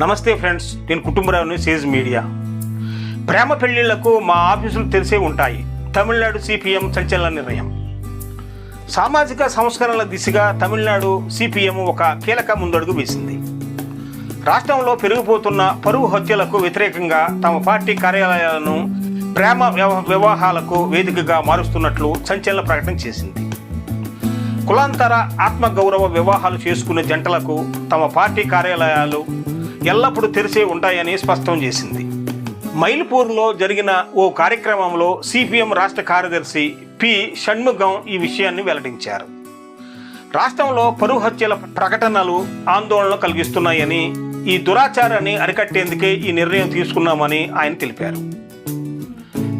నమస్తే ఫ్రెండ్స్ నేను కుటుంబరావుని Sage media. ప్రేమ పెళ్ళిళ్ళకు మా ఆఫీసులు తెరిసే ఉంటాయి. తమిళనాడు సిపిఎం సంచలన నిర్ణయం. సామాజిక సంస్కరణల దిశగా తమిళనాడు సిపిఎం ఒక కీలక ముందడుగు వేసింది. రాష్ట్రంలో పెరిగిపోతున్న పరువు హత్యలకు వ్యతిరేకంగా తమ పార్టీ కార్యాలయాలను ప్రేమ వ్యవ- వివాహాలకు వేదికగా మారుస్తున్నట్లు సంచలన ప్రకటన చేసింది. కులాంతర ఆత్మగౌరవ వివాహాలు చేసుకునే జంటలకు తమ పార్టీ కార్యాలయాలు ఎల్లప్పుడూ తెరిచే ఉంటాయని స్పష్టం చేసింది. మైల్పూర్లో జరిగిన ఓ కార్యక్రమంలో సిపిఎం రాష్ట్ర కార్యదర్శి పి. షణ్ముఖం ఈ విషయాన్ని వెల్లడించారు. రాష్ట్రంలో పరువు హత్యల ప్రకటనలు ఆందోళన కలిగిస్తున్నాయని ఈ దురాచారాన్ని అరికట్టేందుకే ఈ నిర్ణయం తీసుకున్నామని ఆయన తెలిపారు.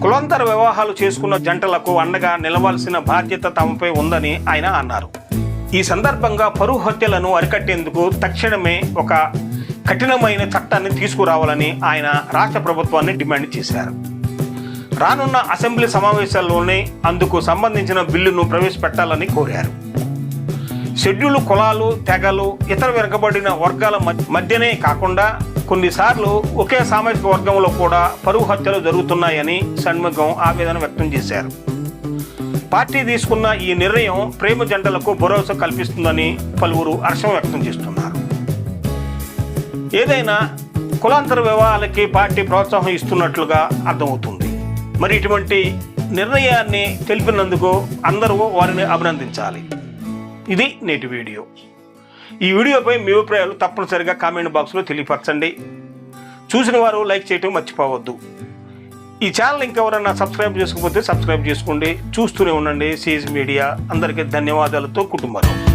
కులాంతర వివాహాలు చేసుకున్న జంటలకు అండగా నిలవాల్సిన బాధ్యత తమపై ఉందని ఆయన అన్నారు. ఈ సందర్భంగా పరువు హత్యలను అరికట్టేందుకు తక్షణమే ఒక కఠినమైన చట్టాన్ని తీసుకురావాలని ఆయన రాష్ట్ర ప్రభుత్వాన్ని డిమాండ్ చేశారు. రానున్న అసెంబ్లీ సమావేశాల్లోనే అందుకు సంబంధించిన బిల్లును ప్రవేశపెట్టాలని కోరారు. షెడ్యూల్ కులాలు తెగలు ఇతర వెనుకబడిన వర్గాల మధ్య- మధ్యనే కాకుండా కొన్నిసార్లు ఒకే సామాజిక వర్గంలో కూడా పరువు హత్యలు జరుగుతున్నాయని షణ్ముఖం ఆవేదన వ్యక్తం చేశారు. పార్టీ తీసుకున్న ఈ నిర్ణయం ప్రేమ జంటలకు భరోసా కల్పిస్తుందని పలువురు హర్షం వ్యక్తం చేస్తున్నారు. ఏదైనా కులాంతర వివాహాలకి పార్టీ ప్రోత్సాహం ఇస్తున్నట్లుగా అర్థమవుతుంది. మరి ఇటువంటి నిర్ణయాన్ని తెలిపినందుకు అందరూ వారిని అభినందించాలి. ఇది నేటి వీడియో. ఈ వీడియోపై మీ అభిప్రాయాలు తప్పనిసరిగా కామెంట్ బాక్స్లో తెలియపరచండి. చూసిన వారు లైక్ చేయటం మర్చిపోవద్దు. ఈ ఛానల్ ఇంకెవరన్నా సబ్స్క్రైబ్ చేసుకోకపోతే సబ్స్క్రైబ్ చేసుకోండి. చూస్తూనే ఉండండి. సీజ్ మీడియా. అందరికీ ధన్యవాదాలతో కుటుంబం.